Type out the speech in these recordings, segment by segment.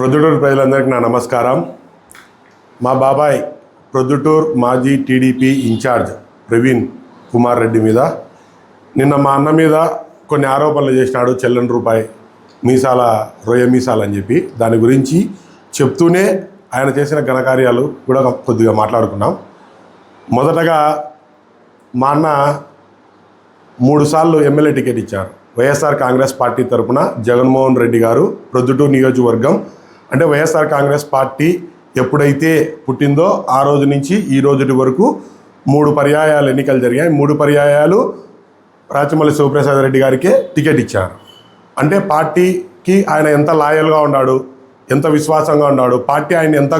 ప్రొద్దుటూరు ప్రజలందరికీ నా నమస్కారం. మా బాబాయ్ ప్రొద్దుటూరు మాజీ టీడీపీ ఇన్ఛార్జ్ ప్రవీణ్ కుమార్ రెడ్డి మీద నిన్న మా అన్న మీద కొన్ని ఆరోపణలు చేసినాడు చెల్లని రూపాయి మీసాల రొయ్య మీసాలు అని చెప్పి. దాని గురించి చెప్తూనే ఆయన చేసిన ఘనకార్యాలు కూడా కొద్దిగా మాట్లాడుకున్నాం. మొదటగా మా అన్న మూడుసార్లు ఎమ్మెల్యే టికెట్ ఇచ్చారు. వైఎస్ఆర్ కాంగ్రెస్ పార్టీ తరపున జగన్మోహన్ రెడ్డి గారు ప్రొద్దుటూరు నియోజకవర్గం అంటే వైఎస్ఆర్ కాంగ్రెస్ పార్టీ ఎప్పుడైతే పుట్టిందో ఆ రోజు నుంచి ఈ రోజుటి వరకు మూడు పర్యాయాలు ఎన్నికలు జరిగాయి. మూడు పర్యాయాలు రాచమల్లి శివప్రసాద్ రెడ్డి గారికే టికెట్ ఇచ్చారు. అంటే పార్టీకి ఆయన ఎంత లాయల్గా ఉన్నాడు ఎంత విశ్వాసంగా ఉన్నాడు పార్టీ ఆయన ఎంత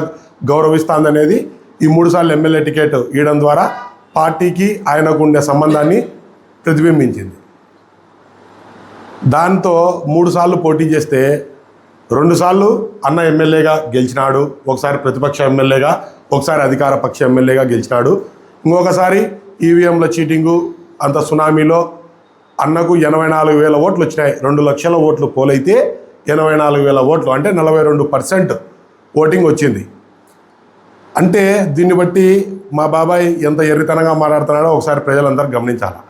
గౌరవిస్తుందనేది ఈ మూడుసార్లు ఎమ్మెల్యే టికెట్ ఇవ్వడం ద్వారా పార్టీకి ఆయనకు ఉండే సంబంధాన్ని ప్రతిబింబించింది. దాంతో మూడుసార్లు పోటీ చేస్తే రెండుసార్లు అన్న ఎమ్మెల్యేగా గెలిచినాడు ఒకసారి ప్రతిపక్ష ఎమ్మెల్యేగా ఒకసారి అధికార పక్ష ఎమ్మెల్యేగా గెలిచినాడు. ఇంకొకసారి ఈవీఎంల చీటింగు అంత సునామీలో అన్నకు ఎనభై నాలుగు వేల ఓట్లు వచ్చినాయి. రెండు లక్షల ఓట్లు పోలైతే ఎనభై నాలుగు వేల ఓట్లు అంటే నలభై రెండు పర్సెంట్ ఓటింగ్ వచ్చింది. అంటే దీన్ని బట్టి మా బాబాయ్ ఎంత ఎర్రితనంగా మాట్లాడుతున్నాడో ఒకసారి ప్రజలందరూ గమనించాలి.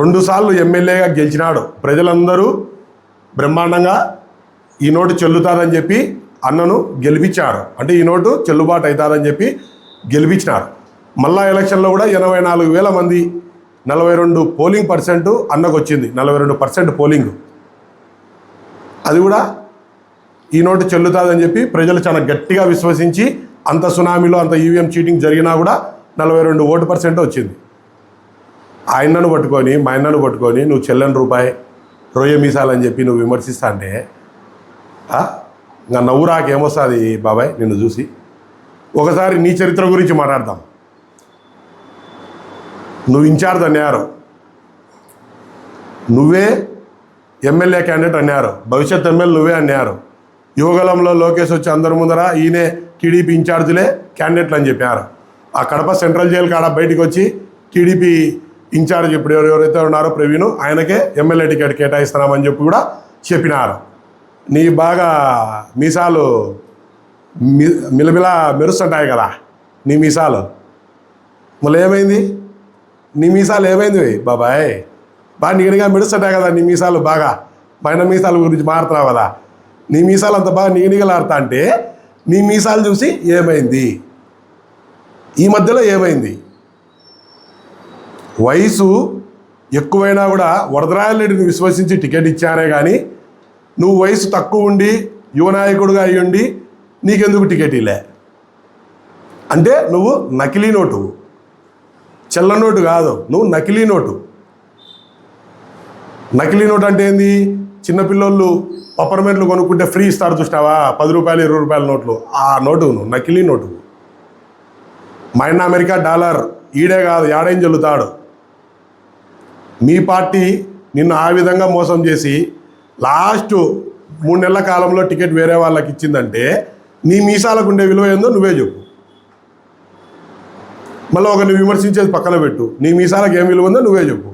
రెండుసార్లు ఎమ్మెల్యేగా గెలిచినాడు. ప్రజలందరూ బ్రహ్మాండంగా ఈ నోటు చెల్లుతారని చెప్పి అన్నను గెలిపించారు అంటే ఈ నోటు చెల్లుబాటు అవుతారని చెప్పి గెలిపించినారు. మళ్ళా ఎలక్షన్లో కూడా ఎనభై నాలుగు వేల మంది నలభై రెండు పోలింగ్ పర్సెంట్ అన్నకు వచ్చింది. నలభై రెండు పర్సెంట్ పోలింగ్. అది కూడా ఈ నోటు చెల్లుతుందని చెప్పి ప్రజలు చాలా గట్టిగా విశ్వసించి అంత సునామీలో అంత ఈవీఎం చీటింగ్ జరిగినా కూడా నలభై రెండు ఓటు పర్సెంట్ వచ్చింది. ఆయనను పట్టుకొని మా అన్నను పట్టుకొని నువ్వు చెల్లని రూపాయి రొయ్య మీసాలని చెప్పి నువ్వు విమర్శిస్తా అంటే ఆ? ఇంకా నవ్వు రాకేమొస్తుంది బాబాయ్ నిన్ను చూసి? ఒకసారి నీ చరిత్ర గురించి మాట్లాడదాం. నువ్వు ఇన్ఛార్జ్ అన్నారు నువ్వే ఎమ్మెల్యే క్యాండిడేట్ అన్నారు భవిష్యత్ ఎమ్మెల్యే నువ్వే అన్నారు యువగలంలో లోకేష్ వచ్చి అందరి ముందర ఈయనే టీడీపీ ఇన్ఛార్జీలే క్యాండిడేట్లు అని చెప్పారు. ఆ కడప సెంట్రల్ జైలు కాడ బయటికి వచ్చి టీడీపీ ఇన్ఛార్జ్ ఇప్పుడు ఎవరు ఎవరైతే ఉన్నారో ప్రవీణ్ ఆయనకే ఎమ్మెల్యే టికెట్ కేటాయిస్తున్నామని చెప్పి కూడా చెప్పినారు. నీ బాగా మీసాలు మి మిలమిలా మెరుస్తుంటాయి కదా నీ మీసాలు. మళ్ళీ ఏమైంది? నీ మీసాలు ఏమైంది బాబాయ్? బాగా నిగనిగా మెరుస్తుంటాయి కదా నీ మీసాలు బాగా. పైన మీసాల గురించి మారుతున్నావు కదా. నీ మీసాలు అంత బాగా నిగనిగలాడుతా అంటే నీ మీసాలు చూసి ఏమైంది? ఈ మధ్యలో ఏమైంది? వయసు ఎక్కువైనా కూడా వరదరాయలరెడ్డిని విశ్వసించి టికెట్ ఇచ్చానే కానీ నువ్వు వయసు తక్కువ ఉండి యువనాయకుడుగా అయ్యి ఉండి నీకెందుకు టికెట్ ఇలే? అంటే నువ్వు నకిలీ నోటు. చెల్ల నోటు కాదు నువ్వు నకిలీ నోటు. నకిలీ నోటు అంటే ఏంది? చిన్నపిల్లోళ్ళు పప్పర్మెంట్లు కొనుక్కుంటే ఫ్రీ ఇస్తారు చూసినావా? పది రూపాయలు ఇరవై రూపాయల నోట్లు. ఆ నోటు నువ్వు నకిలీ నోటు. మైనా అమెరికా డాలర్ ఈడే కాదు ఏడేం చెల్లుతాడు మీ పార్టీ నిన్ను ఆ విధంగా మోసం చేసి లాస్ట్ మూడు నెలల కాలంలో టికెట్ వేరే వాళ్ళకి ఇచ్చిందంటే నీ మీసాలకు ఉండే విలువ ఏందో నువ్వే చెప్పు. మళ్ళీ ఒకరిని విమర్శించేది పక్కన పెట్టు. నీ మీసాలకు ఏం విలువ ఉందో నువ్వే చెప్పు.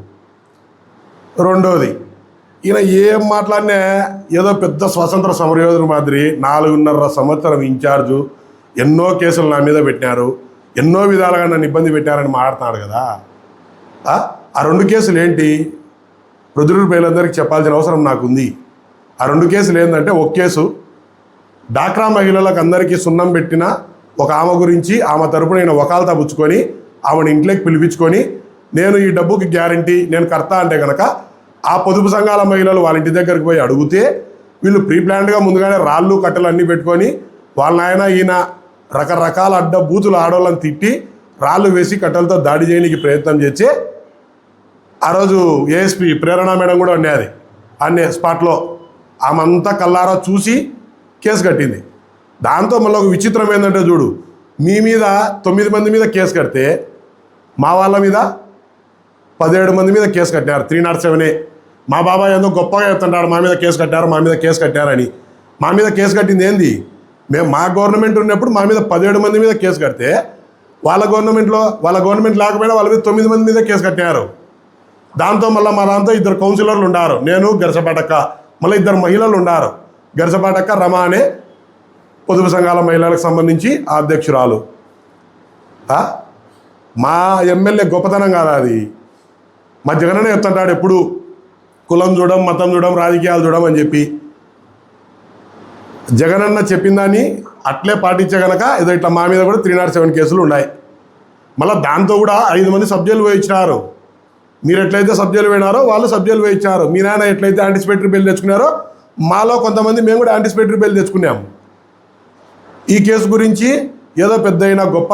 రెండోది ఈయన ఏం మాట్లాడినా ఏదో పెద్ద స్వతంత్ర సమరయోధుల మాదిరి నాలుగున్నర సంవత్సరం ఇన్ఛార్జు ఎన్నో కేసులు నా మీద పెట్టినారు ఎన్నో విధాలుగా నన్ను ఇబ్బంది పెట్టారని మాట్లాడుతున్నాడు కదా. ఆ? రెండు కేసులు ఏంటి ప్రజలు ప్రజలందరికీ చెప్పాల్సిన అవసరం నాకు ఉంది ఆ రెండు కేసులు ఏంటంటే ఒక కేసు డాక్రా మహిళలకు అందరికీ సున్నం పెట్టిన ఒక ఆమె గురించి ఆమె తరపున నేను వకాలతా తపుచ్చుకొని ఆమెను ఇంట్లోకి పిలిపించుకొని నేను ఈ డబ్బుకి గ్యారంటీ నేను కర్తా అంటే కనుక ఆ పొదుపు సంఘాల మహిళలు వాళ్ళ ఇంటి దగ్గరికి పోయి అడిగితే వీళ్ళు ప్రీప్లాన్డ్గా ముందుగానే రాళ్ళు కట్టెలు అన్నీ పెట్టుకొని వాళ్ళ నాయన ఈయన రకరకాల అడ్డ బూతులు ఆడవాళ్ళని తిట్టి రాళ్ళు వేసి కట్టెలతో దాడి చేయడానికి ప్రయత్నం చేసి ఆ రోజు ఏఎస్పి ప్రేరణ మేడం కూడా ఉండేది అనే స్పాట్లో. ఆమె అంతా కల్లారా చూసి కేసు కట్టింది. దాంతో మళ్ళీ ఒక విచిత్రం ఏంటంటే చూడు మీ మీద తొమ్మిది మంది మీద కేసు కడితే మా వాళ్ళ మీద పదిహేడు మంది మీద కేసు కట్టారు త్రీ నాట్ సెవెనే మా బాబాయ్ ఏందో గొప్పగా చెప్తుంటాడు మా మీద కేసు కట్టారు మా మీద కేసు కట్టారని. మా మీద కేసు కట్టింది ఏంది? మేము మా గవర్నమెంట్ ఉన్నప్పుడు మా మీద పదిహేడు మంది మీద కేసు కడితే వాళ్ళ గవర్నమెంట్లో వాళ్ళ గవర్నమెంట్ లేకపోయినా వాళ్ళ మీద తొమ్మిది మంది మీద కేసు కట్టారు దాంతో మళ్ళీ మా దాంతో ఇద్దరు కౌన్సిలర్లు ఉన్నారు నేను గరసపేటక్క మళ్ళీ ఇద్దరు మహిళలు ఉన్నారు గరిసపాటక్క రమ అనే పొదుపు సంఘాల మహిళలకు సంబంధించి ఆ అధ్యక్షురాలు. మా ఎమ్మెల్యే గొప్పతనం కాదా అది? మా జగనన్న చెప్తుంటాడు ఎప్పుడు? కులం చూడడం మతం చూడడం రాజకీయాలు చూడడం అని చెప్పి. జగనన్న చెప్పిన దాన్ని అట్లే పాటించే కనుక ఏదో ఇట్లా మా మీద కూడా త్రీ నాట్ సెవెన్ కేసులు ఉన్నాయి. మళ్ళీ దాంతో కూడా ఐదు మంది సబ్జెక్టులు వేయించినారు. మీరు ఎట్లయితే సబ్జెక్టులు పోయినారో వాళ్ళు సబ్జెక్టులు వేయించారు. మీ నాన్న ఎట్లయితే యాంటిసిపేటరీ బిల్ తెచ్చుకున్నారో మాలో కొంతమంది మేము కూడా యాంటిసిపేటరీ బిల్ తెచ్చుకున్నాము ఈ కేసు గురించి ఏదో పెద్ద అయిన గొప్ప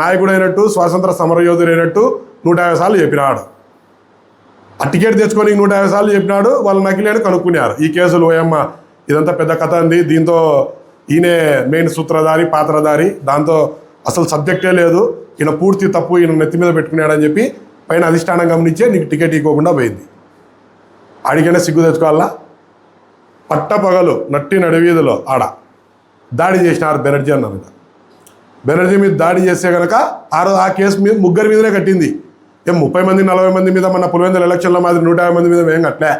నాయకుడైనట్టు స్వాతంత్ర సమరయోధుడు అయినట్టు నూట యాభై సార్లు చెప్పినాడు. ఆ టికెట్ తెచ్చుకొని నూట యాభై సార్లు చెప్పినాడు వాళ్ళు నకిలేని కనుక్కున్నారు. ఈ కేసులు ఓయమ్మ ఇదంతా పెద్ద కథ అండి. దీంతో ఈయనే మెయిన్ సూత్రధారి పాత్రధారి. దాంతో అసలు సబ్జెక్టే లేదు. ఈయన పూర్తి తప్పు ఈయన నెత్తి మీద పెట్టుకున్నాడని చెప్పి పైన అధిష్టానం గమనించే నీకు టికెట్ ఇవ్వకుండా పోయింది. ఆడికైనా సిగ్గు తెచ్చుకోవాలా? పట్టపగలు నట్టి నడివీధిలో ఆడ దాడి చేసినారు బెనర్జీ అన్న బెనర్జీ మీద దాడి చేస్తే కనుక ఆ రోజు ఆ కేసు మీద ముగ్గురి మీదనే కట్టింది. ఏం ముప్పై మంది నలభై మంది మీద మన పులివెందుల ఎలక్షన్ల మాదిరి నూట యాభై మంది మీద ఏం కట్టలే.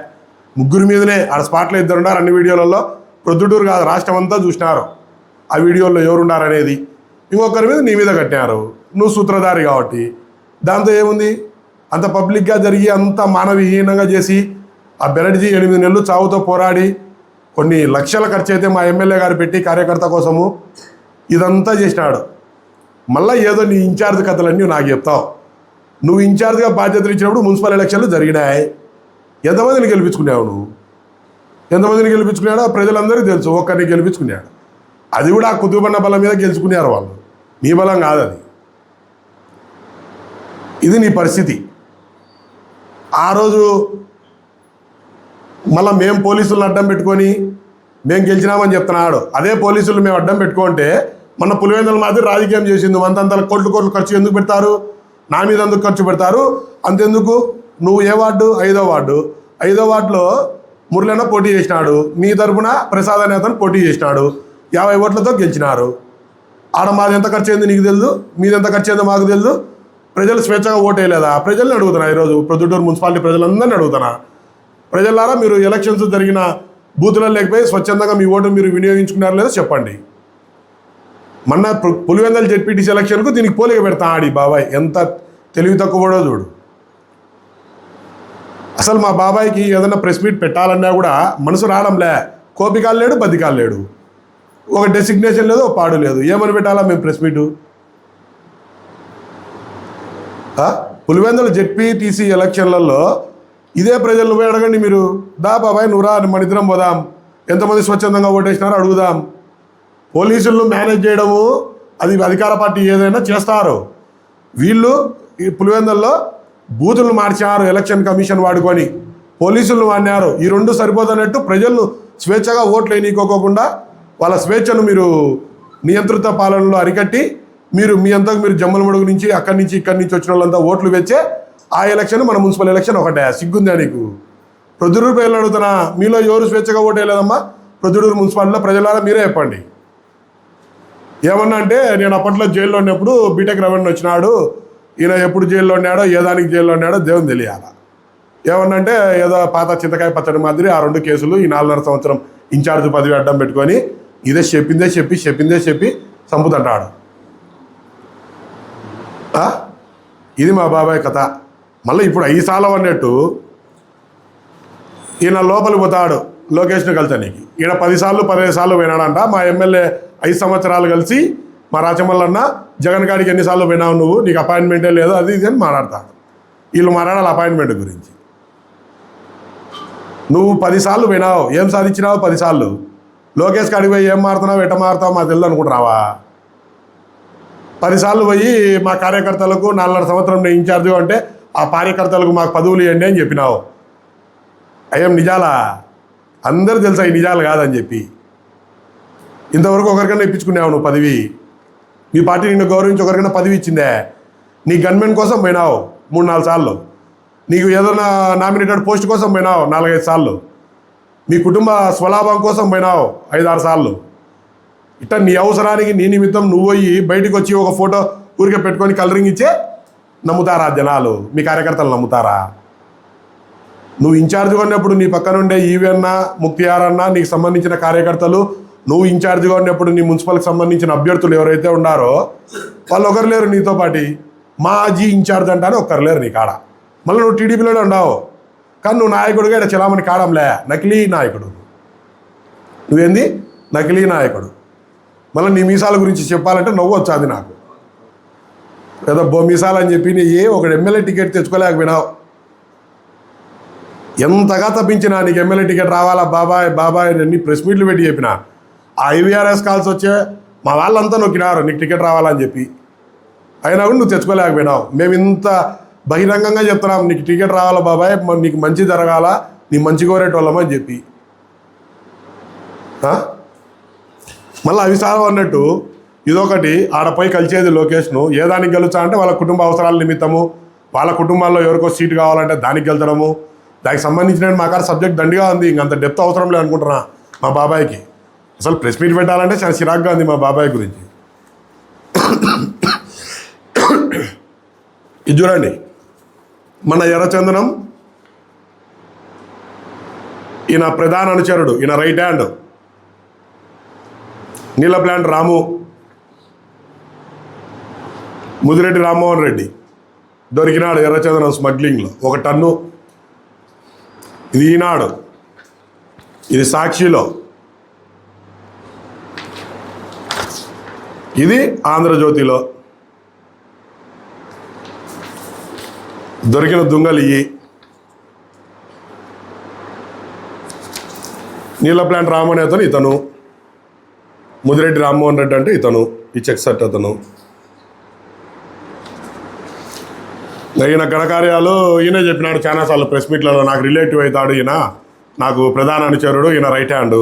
ముగ్గురు మీదనే ఆడ స్పాట్లో ఇద్దరు ఉన్నారు. అన్ని వీడియోలలో ప్రొద్దుటూరు కాదు రాష్ట్రం అంతా చూసినారు. ఆ వీడియోల్లో ఎవరు ఇంకొకరి మీద నీ మీద కట్టినారు. నువ్వు సూత్రధారి కాబట్టి. దాంతో ఏముంది? అంత పబ్లిక్గా జరిగి అంత మానవహీనంగా చేసి ఆ బెరడ్జీ ఎనిమిది నెలలు చావుతో పోరాడి కొన్ని లక్షల ఖర్చు అయితే మా ఎమ్మెల్యే గారు పెట్టి కార్యకర్త కోసము ఇదంతా చేసినాడు. మళ్ళీ ఏదో నీ ఇన్ఛార్జ్ కథలన్నీ నాకు చెప్తావు. నువ్వు ఇన్ఛార్జ్గా బాధ్యతలు ఇచ్చినప్పుడు మున్సిపల్ ఎలక్షన్లు జరిగినాయి. ఎంతమందిని గెలిపించుకున్నావు నువ్వు? ఎంతమందిని గెలిపించుకున్నాడో ప్రజలందరికీ తెలుసు ఒక్కరిని గెలిపించుకున్నాడు. అది కూడా ఆ కుతుబన్న బలం మీద గెలుచుకున్నారు వాళ్ళు. నీ బలం కాదు అది ఇది నీ పరిస్థితి. ఆ రోజు మళ్ళీ మేము పోలీసులను అడ్డం పెట్టుకొని మేము గెలిచినామని చెప్తున్నాడు. అదే పోలీసులు మేము అడ్డం పెట్టుకుంటే మన పులివెందుల మాదిరి రాజకీయం చేసింది వంతంతల కోట్లు కోట్లు ఖర్చు ఎందుకు పెడతారు? నా మీద ఎందుకు ఖర్చు పెడతారు? అంతెందుకు? నువ్వు ఏ వార్డు? ఐదో వార్డు. ఐదో వార్డులో మురళన్న పోటీ చేసినాడు. నీ తరపున ప్రసాద్ అనే అతను పోటీ చేసినాడు. యాభై ఓట్లతో గెలిచినారు. ఆడ మాది ఎంత ఖర్చు అయింది నీకు తెలుదు? మీది ఎంత ఖర్చు అయిందో మాకు తెలుదు? ప్రజలు స్వేచ్ఛగా ఓటేయలేదా? ప్రజల్ని అడుగుతున్నా ఈరోజు ప్రొద్దుటూరు మున్సిపాలిటీ ప్రజలందరినీ అడుగుతున్నా. ప్రజలారా మీరు ఎలక్షన్స్ జరిగిన బూతులలో లేకపోయి స్వచ్ఛందంగా మీ ఓటు మీరు వినియోగించుకున్నారో లేదో చెప్పండి. మొన్న పులివెందల జెడ్పీటీసీ ఎలక్షన్కు దీనికి పోలిక పెడతా ఆడి బాబాయ్. ఎంత తెలివి తక్కువడో చూడు. అసలు మా బాబాయ్కి ఏదైనా ప్రెస్ మీట్ పెట్టాలన్నా కూడా మనసు రావడంలే. కోపికాలు లేడు బతికాలు లేడు. ఒక డెసిగ్నేషన్ లేదు ఒక పాడు లేదు. ఏమని పెట్టాలా మేము ప్రెస్ మీటు? పులివెందుల జెడ్పీటీసీ ఎలక్షన్లలో ఇదే ప్రజలు పోయి అడగండి మీరు. దా బాబాయ్ నువ్వు రా మన ఇద్దరం పోదాం. ఎంతమంది స్వచ్ఛందంగా ఓటేసినారో అడుగుదాం. పోలీసులను మేనేజ్ చేయడము అది అధికార పార్టీ ఏదైనా చేస్తారు. వీళ్ళు ఈ పులివెందుల్లో బూతులను మార్చారు ఎలక్షన్ కమిషన్ వాడుకొని. పోలీసులను వాడినారు. ఈ రెండు సరిపోదన్నట్టు ప్రజలను స్వేచ్ఛగా ఓట్లు వేయనీకోకుండా వాళ్ళ స్వేచ్ఛను మీరు నియంత్రిత పాలనలో అరికట్టి మీరు మీ అంతకు మీరు జమ్మలమడుగు నుంచి అక్కడి నుంచి ఇక్కడి నుంచి వచ్చిన వాళ్ళంతా ఓట్లు వెచ్చే ఆ ఎలక్షన్ మన మున్సిపల్ ఎలక్షన్ ఒకటే. సిగ్గుందా నీకు? ప్రొద్దుటూరు ప్రజలు అడుగుతున్నా మీలో ఎవరు స్వేచ్ఛగా ఓటేయలేదమ్మా ప్రొద్దుటూరు మున్సిపాలిటీలో ప్రజలారా మీరే చెప్పండి. ఏమన్నా అంటే నేను అప్పట్లో జైల్లో ఉన్నప్పుడు బీటెక్ రెవెన్యూ వచ్చినాడు ఈయన ఎప్పుడు జైల్లో ఉన్నాడో ఏ దానికి జైల్లో ఉన్నాడో దేవుని తెలియాల. ఏమన్నా అంటే ఏదో పాత చింతకాయ పచ్చడి మాదిరి ఆ రెండు కేసులు ఈ నాలుగున్నర సంవత్సరం ఇన్ఛార్జ్ పదవి అడ్డం పెట్టుకొని ఇదే చెప్పిందే చెప్పి చెప్పిందే చెప్పి చంపుతంటాడు. ఇది మా బాబాయ్ కథ. మళ్ళీ ఇప్పుడు ఐదు సార్లు అన్నట్టు ఈయన లోపలికి పోతాడు లోకేష్ను కలిసానికి ఈయన పదిసార్లు పదిహేను సార్లు పోయినాడంట. మా ఎమ్మెల్యే ఐదు సంవత్సరాలు కలిసి మా రాచమల్లన్న జగన్ గారికి ఎన్నిసార్లు పోయినావు నువ్వు? నీకు అపాయింట్మెంటే లేదు అది ఇది అని మాట్లాడతాడు. వీళ్ళు మాట్లాడాలి అపాయింట్మెంట్ గురించి. నువ్వు పదిసార్లు పోయినావు. ఏం సాధించినావు పదిసార్లు లోకేష్ కాడికి పోయి ఏం మారుతున్నావు ఎట మారుతావు మాకు తెలియదు అనుకుంటున్నావా? పదిసార్లు పోయి మా కార్యకర్తలకు నాలుగున్నర సంవత్సరం నేను ఇన్ఛార్జు అంటే ఆ కార్యకర్తలకు మాకు పదవులు ఇవ్వండి అని చెప్పినావు. అయ్యం నిజాలా? అందరూ తెలుసా ఈ నిజాలు కాదని చెప్పి. ఇంతవరకు ఒకరికైనా ఇప్పించుకున్నావు నువ్వు పదవి. మీ పార్టీ నిన్ను గౌరవించి ఒకరికైనా పదవి ఇచ్చిందే. నీ గన్మెన్ కోసం పోయినావు మూడు నాలుగు సార్లు. నీకు ఏదైనా నామినేటెడ్ పోస్ట్ కోసం పోయినావు నాలుగైదు సార్లు. మీ కుటుంబ స్వలాభం కోసం పోయినావు ఐదారు సార్లు. ఇట్ట నీ అవసరానికి నీ నిమిత్తం నువ్వు పోయి బయటకు వచ్చి ఒక ఫోటో ఊరికే పెట్టుకొని కలరింగ్ ఇచ్చే నమ్ముతారా జనాలు? మీ కార్యకర్తలు నమ్ముతారా? నువ్వు ఇన్ఛార్జ్గా ఉన్నప్పుడు నీ పక్కన ఉండే ఈవెన్న ముక్తియార్ అన్న నీకు సంబంధించిన కార్యకర్తలు నువ్వు ఇన్ఛార్జ్గా ఉన్నప్పుడు నీ మున్సిపల్కి సంబంధించిన అభ్యర్థులు ఎవరైతే ఉన్నారో వాళ్ళు ఒకరు లేరు నీతో పాటి. మాజీ ఇన్ఛార్జ్ అంటానే ఒక్కరు లేరు నీ కాడ. మళ్ళీ నువ్వు టీడీపీలోనే ఉండవు కానీ నువ్వు నాయకుడుగా ఇక్కడ చలామణి కాడంలే నకిలీ నాయకుడు. నువ్వేంది? నకిలీ నాయకుడు. మళ్ళీ నీ మీసాల గురించి చెప్పాలంటే నవ్వు వచ్చాది నాకు. లేదా బో మీసాలు అని చెప్పి నీ ఏ ఒక ఎమ్మెల్యే టికెట్ తెచ్చుకోలేకపోయినావు ఎంతగా తప్పించినా నీకు ఎమ్మెల్యే టికెట్ రావాలా బాబాయ్ బాబాయ్ అని అన్ని ప్రెస్ మీట్లు పెట్టి చెప్పిన. ఆ ఐవీఆర్ఎస్ కాల్స్ వచ్చే మా వాళ్ళంతా నొక్కినారు నీకు టికెట్ రావాలని చెప్పి. అయినా కూడా నువ్వు తెచ్చుకోలేకపోయినావు. మేము ఇంత బహిరంగంగా చెప్తున్నాం నీకు టికెట్ రావాలా బాబాయ్ నీకు మంచి జరగాల నీ మంచి కోరేటోళ్ళమని చెప్పి. మళ్ళీ అవిసారం అన్నట్టు ఇదొకటి ఆడపై కలిసేది లోకేష్ను. ఏ దానికి గెలుచా అంటే వాళ్ళ కుటుంబ అవసరాల నిమిత్తము. వాళ్ళ కుటుంబాల్లో ఎవరికో సీట్ కావాలంటే దానికి గెలుచడము దానికి సంబంధించిన మా కాడ సబ్జెక్ట్ దండిగా ఉంది. ఇంకంత డెప్త్ అవసరం లేదు అనుకుంటున్నా మా బాబాయ్కి. అసలు ప్రెస్ మీట్ పెట్టాలంటే చాలా చిరాగ్గా ఉంది మా బాబాయ్ గురించి. ఇది చూడండి. మన ఎర్రచందనం ఈయన ప్రధాన అనుచరుడు ఈయన రైట్ హ్యాండ్. నీళ్ళ ప్లాంట్ రాము. ముదిరెడ్డి రామ్మోహన్ రెడ్డి. దొరికినాడు ఎర్రచందనం స్మగ్లింగ్లో. ఒక టన్ను. ఇది ఈనాడు. ఇది సాక్షిలో. ఇది ఆంధ్రజ్యోతిలో. దొరికిన దుంగలు ఇవి నీళ్ళ ప్లాంట్ రాము ఇతను. ముదిరెడ్డి రామ్మోహన్ రెడ్డి అంటే ఇతను ఈ చెక్ సెట్ అతను. ఈయన ఘనకార్యాలు ఈయనే చెప్పినాడు చాలాసార్లు ప్రెస్ మీట్లలో నాకు రిలేటివ్ అవుతాడు ఈయన నాకు ప్రధాన అనుచరుడు ఈయన రైట్ హ్యాండ్.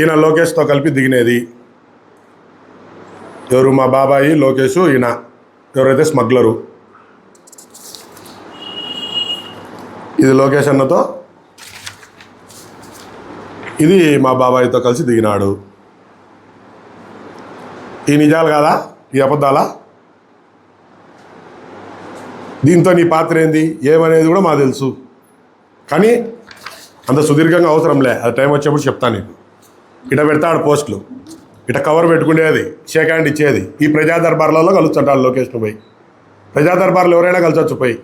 ఈయన లోకేష్తో కలిపి దిగినది. ఎవరు మా బాబాయి లోకేష్ ఈయన. ఎవరైతే స్మగ్లరు. ఇది లోకేష్ అన్నతో ఇది మా బాబాయితో కలిసి దిగినాడు. ఈ నిజాలు కాదా? ఈ అబద్ధాలా? దీంతో నీ పాత్ర ఏంది? ఏమనేది కూడా మాకు తెలుసు. కానీ అంత సుదీర్ఘంగా అవసరంలే. అది టైం వచ్చేప్పుడు చెప్తాను నీకు. ఇట పెడతాడు పోస్టులు. ఇట కవర్ పెట్టుకునేది షేక్ హ్యాండ్ ఇచ్చేది. ఈ ప్రజా దర్బార్లలో కలుస్తుంటాడు లోకేష్ను పోయి. ప్రజా దర్బార్లు ఎవరైనా కలిసొచ్చు పోయి.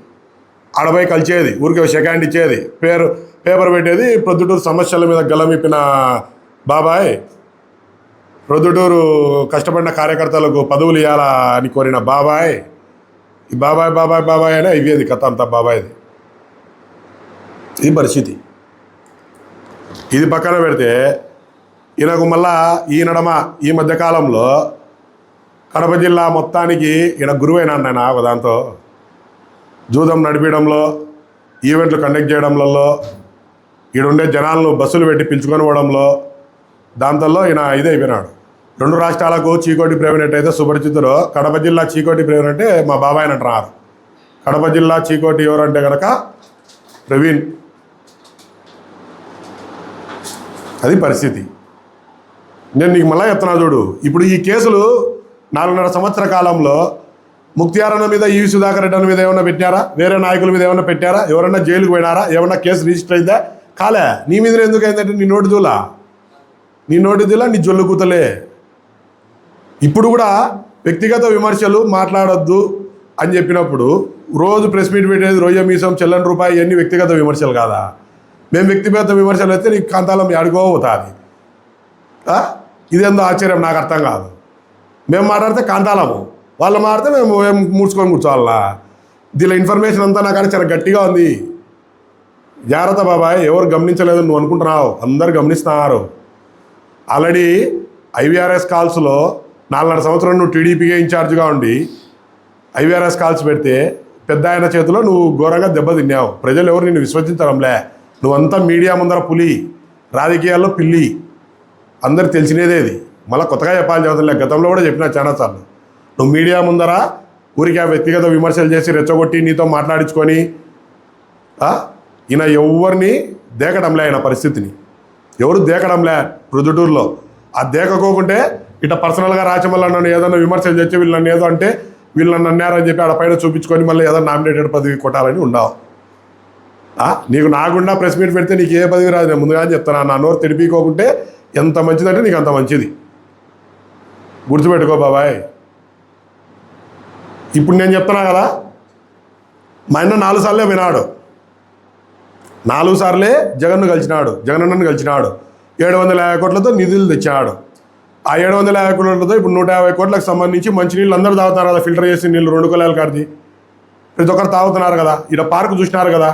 ఆడపోయి కలిసేది ఊరికే షేక్ హ్యాండ్ ఇచ్చేది. పేరు పేపర్ పెట్టేది ప్రొద్దుటూరు సమస్యల మీద గలమిప్పిన బాబాయ్. ప్రొద్దుటూరు కష్టపడిన కార్యకర్తలకు పదవులు ఇవ్వాలా అని కోరిన బాబాయ్ ఈ బాబాయ్ బాబాయ్ బాబాయ్ అనే ఇవ్వేది కథ అంతా బాబాయ్ది. ఇది పరిస్థితి. ఇది పక్కన పెడితే ఈయనకు మళ్ళా ఈ నడమ ఈ మధ్యకాలంలో కడప జిల్లా మొత్తానికి ఈయన గురువైన నేను ఒక దాంతో. జూదం నడిపించడంలో ఈవెంట్లు కండక్ట్ చేయడంలో ఈడుండే జనాలను బస్సులు పెట్టి పిలుచుకొని పోవడంలో దాంతో ఈయన ఇదే అయిపోయినాడు. రెండు రాష్ట్రాలకు చీకోటి ప్రేమినట్ అయితే సుపరిచితుడు కడప జిల్లా చీకోటి ప్రేమిన్ అంటే మా బాబాయ్ అంటున్నారు. కడప జిల్లా చీకోటి ఎవరంటే కనుక ప్రవీణ్. అది పరిస్థితి. నేను నీకు మళ్ళా చెప్తున్నా చూడు. ఇప్పుడు ఈ కేసులు నాలుగున్నర సంవత్సర కాలంలో ముక్తియారన్న మీద ఈవి సుధాకర్ రెడ్డి అన్న మీద ఏమైనా పెట్టారా వేరే నాయకుల మీద ఏమైనా పెట్టారా? ఎవరన్నా జైలుకు పోయినారా? ఏమన్నా కేసు రిజిస్టర్ అయిందా? కాలే. నీ మీద ఎందుకు అయిందంటే నీ నోటి దూలా. నీ నోటి దూలా నీ జొల్లు కూతలే. ఇప్పుడు కూడా వ్యక్తిగత విమర్శలు మాట్లాడొద్దు అని చెప్పినప్పుడు రోజు ప్రెస్ మీట్ పెట్టేది రొయ్య మీసం చెల్లని రూపాయి ఇవన్నీ వ్యక్తిగత విమర్శలు కాదా? మేము వ్యక్తిగత విమర్శలు అయితే నీకు కాంతాలం ఆడుకో ఇదేందో ఆశ్చర్యం నాకు అర్థం కాదు. మేము మాట్లాడితే కాంతాలము. వాళ్ళు మాట్లాడితే మేము ఏం మూడ్చుకొని కూర్చోవాలా? దీనిలో ఇన్ఫర్మేషన్ అంతా నాకు చాలా గట్టిగా ఉంది. జాగ్రత్త బాబాయ్ ఎవరు గమనించలేదు నువ్వు అనుకుంటున్నావు? అందరు గమనిస్తున్నారు. ఆల్రెడీ ఐవీఆర్ఎస్ కాల్స్లో నాలుగున్నర సంవత్సరం నువ్వు టీడీపీగా ఇన్ఛార్జ్గా ఉండి ఐవీఆర్ఎస్ కాల్స్ పెడితే పెద్ద ఆయన చేతిలో నువ్వు ఘోరంగా దెబ్బతిన్నావు ప్రజలు ఎవరు నిన్ను విశ్వసించడంలే నువ్వంతా మీడియా ముందర పులి రాజకీయాల్లో పిల్లి. అందరు తెలిసినదే ఇది. మళ్ళీ కొత్తగా చెప్పాలి అవసరం గతంలో కూడా చెప్పినా చాలాసార్లు నువ్వు మీడియా ముందర ఊరికి ఆ వ్యక్తిగత విమర్శలు చేసి రెచ్చగొట్టి నీతో మాట్లాడించుకొని ఈయన ఎవరిని దేకడంలే ఆయన పరిస్థితిని. ఎవరు దేకడంలే రుదుటూరులో ఆ దేకకోకుంటే ఇట్లా పర్సనల్గా రాచమల్ల నన్ను ఏదైనా విమర్శలు చేసి వీళ్ళు నన్ను ఏదో అంటే వీళ్ళు నన్ను అన్నారని చెప్పి ఆడ పైన చూపించుకొని మళ్ళీ ఏదో నామినేటెడ్ పదవి కొట్టాలని ఉండవు నీకు నాకుండా ప్రెస్ మీట్ పెడితే నీకు ఏ పదవి రాదు. నేను ముందుగానే చెప్తాను నా నోరు తెడిపికోకుంటే ఎంత మంచిదంటే నీకు అంత మంచిది. గుర్తుపెట్టుకో బాబాయ్. ఇప్పుడు నేను చెప్తున్నా కదా మా అన్న నాలుగు సార్లే వినాడు. నాలుగు సార్లే జగన్ను కలిసినాడు జగనన్నను కలిసినాడు. ఏడు వందల యాభై కోట్లతో నిధులు తెచ్చినాడు. ఆ ఏడు వందల యాభై కోట్లతో ఇప్పుడు నూట యాభై కోట్లకు సంబంధించి మంచినీళ్ళు అందరూ తాగుతున్నారు కదా ఫిల్టర్ చేసిన నీళ్ళు రెండు కొలాలు కాడిది. ప్రతి ఒక్కరు తాగుతున్నారు కదా ఇక్కడ పార్క్ చూసినారు కదా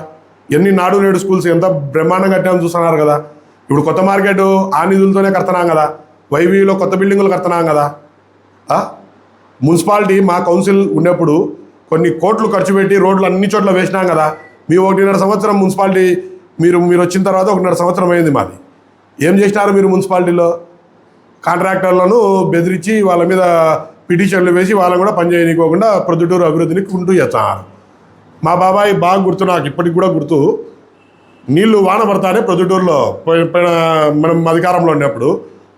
ఎన్ని నాడు నేడు స్కూల్స్ ఎంత బ్రహ్మాండంగా కట్టామని చూస్తున్నారు కదా ఇప్పుడు కొత్త మార్కెట్ ఆ నిధులతోనే కడుతున్నాం కదా వైవీలో కొత్త బిల్డింగులు కడుతున్నాం కదా మున్సిపాలిటీ మా కౌన్సిల్ ఉన్నప్పుడు కొన్ని కోట్లు ఖర్చు పెట్టి రోడ్లు అన్ని చోట్ల వేసినాం కదా మీ ఒకటిన్నర సంవత్సరం మున్సిపాలిటీ మీరు మీరు వచ్చిన తర్వాత ఒకటిన్నర సంవత్సరం అయింది మాది. ఏం చేసినారు మీరు మున్సిపాలిటీలో? కాంట్రాక్టర్లను బెదిరించి వాళ్ళ మీద పిటిషన్లు వేసి వాళ్ళని కూడా పనిచేయనికోకుండా ప్రొద్దుటూరు అభివృద్ధిని కుంటూ చేస్తున్నారు. మా బాబాయ్ బాగా గుర్తు నాకు ఇప్పటికి కూడా గుర్తు. నీళ్ళు వాన పడతానే ప్రొద్దుటూరులో. పోయిన మనం అధికారంలో ఉన్నప్పుడు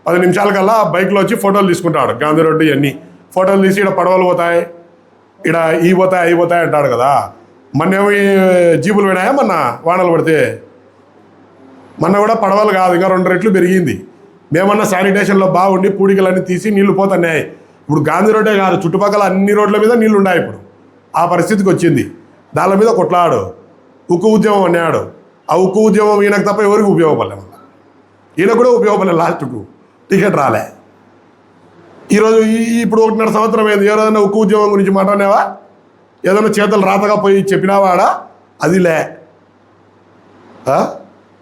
పది నిమిషాల కల్లా బైక్లో వచ్చి ఫోటోలు తీసుకుంటాడు గాంధీ రోడ్డు ఇవన్నీ. ఫోటోలు తీసి ఇక్కడ పడవలు పోతాయి ఇక్కడ ఈ పోతాయి అవి పోతాయి అంటాడు కదా. మొన్నేమో ఈ జీపులు పోయినాయా మొన్న వానలు పడితే? మొన్న కూడా పడవలు కాదు ఇంకా రెండు రెట్లు పెరిగింది. మేమన్నా శానిటేషన్లో బాగుండి పూడికలన్నీ తీసి నీళ్ళు పోతున్నాయి ఇప్పుడు గాంధీ రోడ్డే కాదు చుట్టుపక్కల అన్ని రోడ్ల మీద నీళ్ళు ఉన్నాయి ఇప్పుడు. ఆ పరిస్థితికి వచ్చింది. దాని మీద కొట్లాడు. ఉక్కు ఉద్యమం అన్నాడు. ఆ ఉక్కు ఉద్యమం ఈయనకు తప్ప ఎవరికి ఉపయోగపడలే ఈయన కూడా ఉపయోగపడలేదు లాస్ట్కు. టికెట్ రాలే. ఈరోజు ఇప్పుడు ఒకటిన్నర సంవత్సరం అయింది. ఏ రోజైనా ఉక్కు ఉద్యమం గురించి మాట్లాడినావా? ఏదైనా చేతులు రాతగా పోయి చెప్పినావాడా అది లే.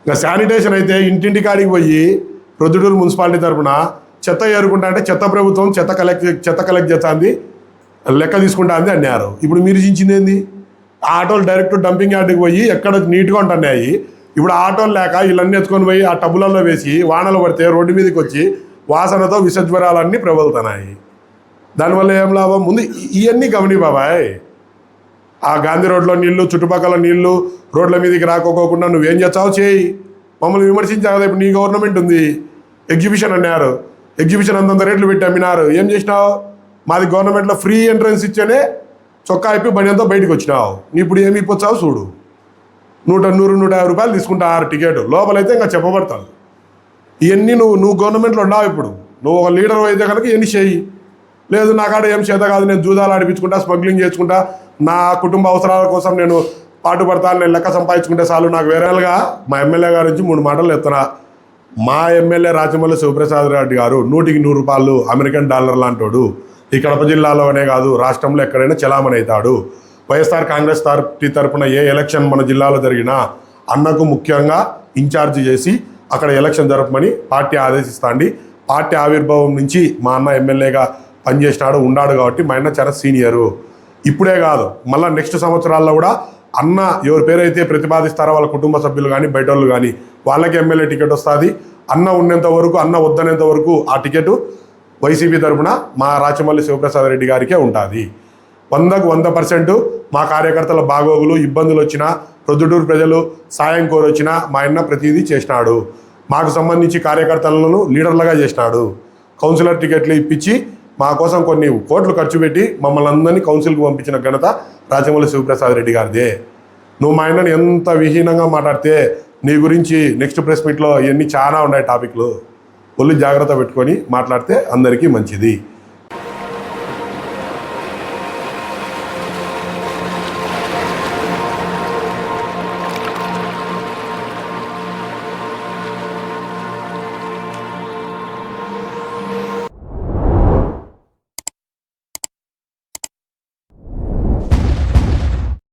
ఇంకా శానిటేషన్ అయితే ఇంటింటి కాడికి పోయి ప్రొద్దుటూరు మున్సిపాలిటీ తరఫున చెత్త ఏరుకుంటా అంటే చెత్త ప్రభుత్వం చెత్త కలెక్ట్ చెత్త కలెక్ట్ చేస్తుంది లెక్క తీసుకుంటా అంది అన్నారు. ఇప్పుడు మీరు చించింది ఏంది? ఆటోలు డైరెక్ట్ డంపింగ్ యార్డ్కి పోయి ఎక్కడ నీట్గా ఉంటున్నాయి. ఇప్పుడు ఆటోలు లేక వీళ్ళన్నీ ఎత్తుకొని పోయి ఆ టబ్బులలో వేసి వానలు పడితే రోడ్డు మీదకి వచ్చి వాసనతో విషజ్వరాలన్నీ ప్రబలుతున్నాయి. దానివల్ల ఏం లాభం? ముందు ఇవన్నీ గమని బాబాయ్. ఆ గాంధీ రోడ్లో నీళ్ళు చుట్టుపక్కల నీళ్ళు రోడ్ల మీదకి రాకోకోకుండా నువ్వేం చేస్తావు చేయి. మమ్మల్ని విమర్శించావు కదా ఇప్పుడు నీ గవర్నమెంట్ ఉంది. ఎగ్జిబిషన్ అన్నారు. ఎగ్జిబిషన్ అంతంత రేట్లు పెట్టి అమ్మినారు ఏం చేసినావు? మాది గవర్నమెంట్లో ఫ్రీ ఎంట్రన్స్ ఇచ్చేనే చొక్కా అయిపోయి బండితో బయటకు వచ్చినావు. నీ ఇప్పుడు ఏమి ఇప్పొచ్చావు చూడు. నూట నూరు నూట యాభై రూపాయలు తీసుకుంటారు టికెట్. లోపలైతే ఇంకా చెప్పబడతాను. ఇవన్నీ నువ్వు నువ్వు గవర్నమెంట్లో ఉన్నావు ఇప్పుడు. నువ్వు ఒక లీడర్ అయితే కనుక ఇవన్నీ చేయి. లేదు నా కాడ ఏం చేత కాదు. నేను జూదాలు ఆడిపించుకుంటా స్మగ్లింగ్ చేసుకుంటా. నా కుటుంబ అవసరాల కోసం నేను పాటుపడతాను నేను లెక్క సంపాదించుకుంటే చాలు. నాకు వేరేలుగా మా ఎమ్మెల్యే గారి నుంచి మూడు మాటలు ఎత్తున్నా మా ఎమ్మెల్యే రాజమల్లి శివప్రసాద్ రెడ్డి గారు నూటికి నూరు రూపాయలు అమెరికన్ డాలర్ లాంటోడు. ఈ కడప జిల్లాలోనే కాదు రాష్ట్రంలో ఎక్కడైనా చలామణి అవుతాడు వైఎస్ఆర్ కాంగ్రెస్ పార్టీ తరపున ఏ ఎలక్షన్ మన జిల్లాలో జరిగినా అన్నకు ముఖ్యంగా ఇన్ఛార్జ్ చేసి అక్కడ ఎలక్షన్ జరపమని పార్టీ ఆదేశిస్తాండి. పార్టీ ఆవిర్భావం నుంచి మా అన్న ఎమ్మెల్యేగా పనిచేసినాడు ఉన్నాడు కాబట్టి మా అన్న చాలా సీనియరు. ఇప్పుడే కాదు మళ్ళీ నెక్స్ట్ సంవత్సరాల్లో కూడా అన్న ఎవరి పేరైతే ప్రతిపాదిస్తారో వాళ్ళ కుటుంబ సభ్యులు కానీ బయట వాళ్ళు కానీ వాళ్ళకి ఎమ్మెల్యే టికెట్ వస్తుంది. అన్న ఉన్నంత వరకు అన్న వద్దనేంత వరకు ఆ టికెట్ వైసీపీ తరపున మా రాచమల్లి శివప్రసాద్ రెడ్డి గారికే ఉంటుంది. వందకు వంద పర్సెంట్ మా కార్యకర్తల బాగోగులు ఇబ్బందులు వచ్చినా ప్రొద్దుటూరు ప్రజలు సాయం కోరొచ్చినా మా అన్న ప్రతిదీ చేసినాడు. మాకు సంబంధించి కార్యకర్తలను లీడర్లుగా చేసినాడు. కౌన్సిలర్ టికెట్లు ఇప్పించి మా కోసం కొన్ని కోట్లు ఖర్చు పెట్టి మమ్మల్ని అందరినీ కౌన్సిల్కి పంపించిన ఘనత రాజమౌళి శివప్రసాద్ రెడ్డి గారిదే. నువ్వు మా ఆయనని ఎంత విహీనంగా మాట్లాడితే నీ గురించి నెక్స్ట్ ప్రెస్ మీట్లో ఇవన్నీ చాలా ఉన్నాయి టాపిక్లు. ఒళ్ళు జాగ్రత్త పెట్టుకొని మాట్లాడితే అందరికీ మంచిది.